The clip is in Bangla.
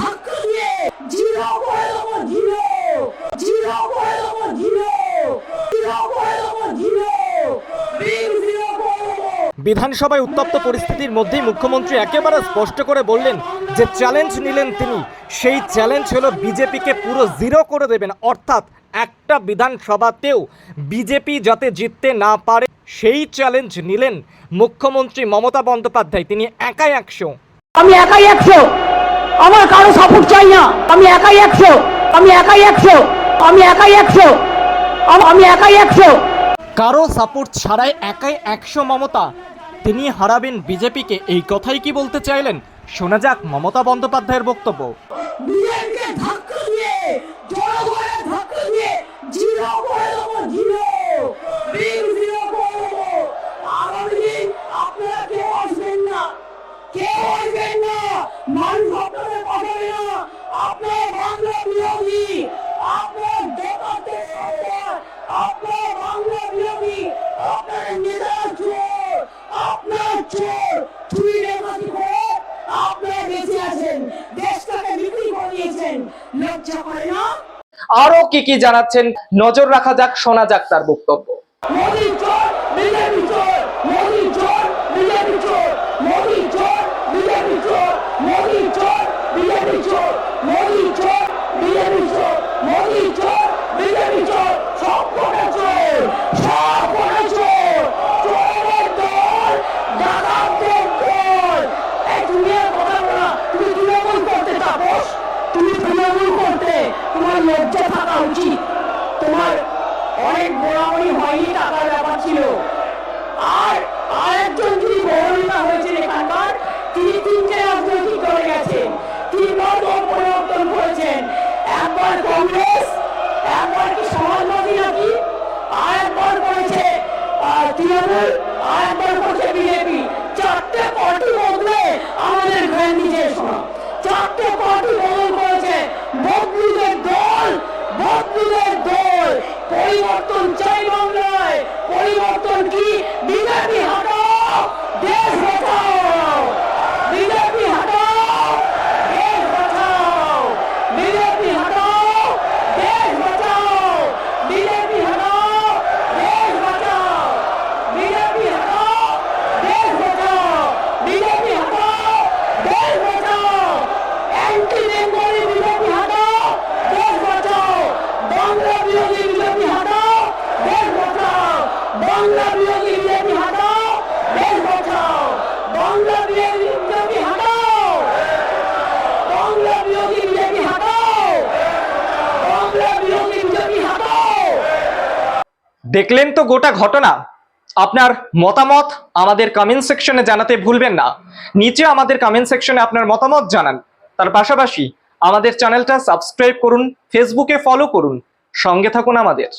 ধাক্কা দিয়ে জিরো করে দেবো জিরো জিরো করে দেবো জিরো জিরো করে দেবো জিরো বিধানসভায় উত্তপ্ত পরিস্থিতির মধ্যেই মুখ্যমন্ত্রী একেবারে স্পষ্ট করে বললেন যে চ্যালেঞ্জ নিলেন তিনি। সেই চ্যালেঞ্জ হলো বিজেপিকে পুরো জিরো করে দেবেন। অর্থাৎ একটা বিধানসভাতেও বিজেপি যাতে জিততে না পারে সেই চ্যালেঞ্জ নিলেন মুখ্যমন্ত্রী মমতা বন্দ্যোপাধ্যায়। তিনি একাই একশো। আমি একাই একশো। আমার কারও সাপোর্ট চাই না। আমি একাই একশো। আমি একাই একশো। আমি একাই একশো। আমি একাই একশো। কারও সাপোর্ট ছাড়াই একাই একশো মমতা। তিনি হারাবেন বিজেপিকে। এই কথাই কি বলতে চাইলেন? শোনা যাক মমতা বন্দ্যোপাধ্যায়ের বক্তব্য। আপনারা কেউ আসবেন না। কেউ আসবেন না। মানুষ আপনাদের পাঠাবে না আপনার বাংলা বিরোধী আপনার ডেকাতে সরকার আপনার বাংলা বিরোধী আপনার নেতা চোর আপনার চোর চুরি রেখাতি করে আপনারা বেঁচে আছেন দেশটাকে বিক্রি করে দিয়েছেন লজ্জা করে না? আরও কি কি জানাচ্ছেন? নজর রাখা যাক শোনা যাক তার বক্তব্য। মোদি চোর বিজেপি চোর মোদি চোর বিজেপি চোর মোদি চোর বিজেপি চোর মোদি চোর বিজেপি চোর মোদি চোর বিজেপি চোর মোদি চোর বিজেপি চোর সব চোর সব চোর চোরের দল ডাকাতদের দল। এই তুমি তৃণমূল করতে তাপস তুমি তৃণমূল করতে। তোমার লজ্জা থাকা উচিত। তোমার অনেক গোড়ামড়ি হয়নি টাকার ব্যাপার ছিল আর আরেকজন যিনি গৌরবিতা হয়েছেন এখানকার তিনি তিনটে রাজনৈতিক দলে গেছেন তিনবার দল পরিবর্তন করেছেন একবার কংগ্রেস একবার কি সমাজবাদী নাকি আর একবার করেছে আহ, তৃণমূল আর একবার বিজেপি, চারটে পার্টি বদলে আমাদের গান্ধী যে শোনা চারটে পার্টি বদল করেছে বদলুদের দল বদলুদের দল। পরিবর্তন চাই বাংলায়, পরিবর্তন কি? বিজেপি। দেখলেন তো গোটা ঘটনা? আপনার মতামত আমাদের কমেন্ট সেকশনে জানাতে ভুলবেন না। নিচে আমাদের কমেন্ট সেকশনে আপনার মতামত জানান। তার পাশাপাশি আমাদের চ্যানেলটা সাবস্ক্রাইব করুন ফেসবুকে ফলো করুন। সঙ্গে থাকুন আমাদের।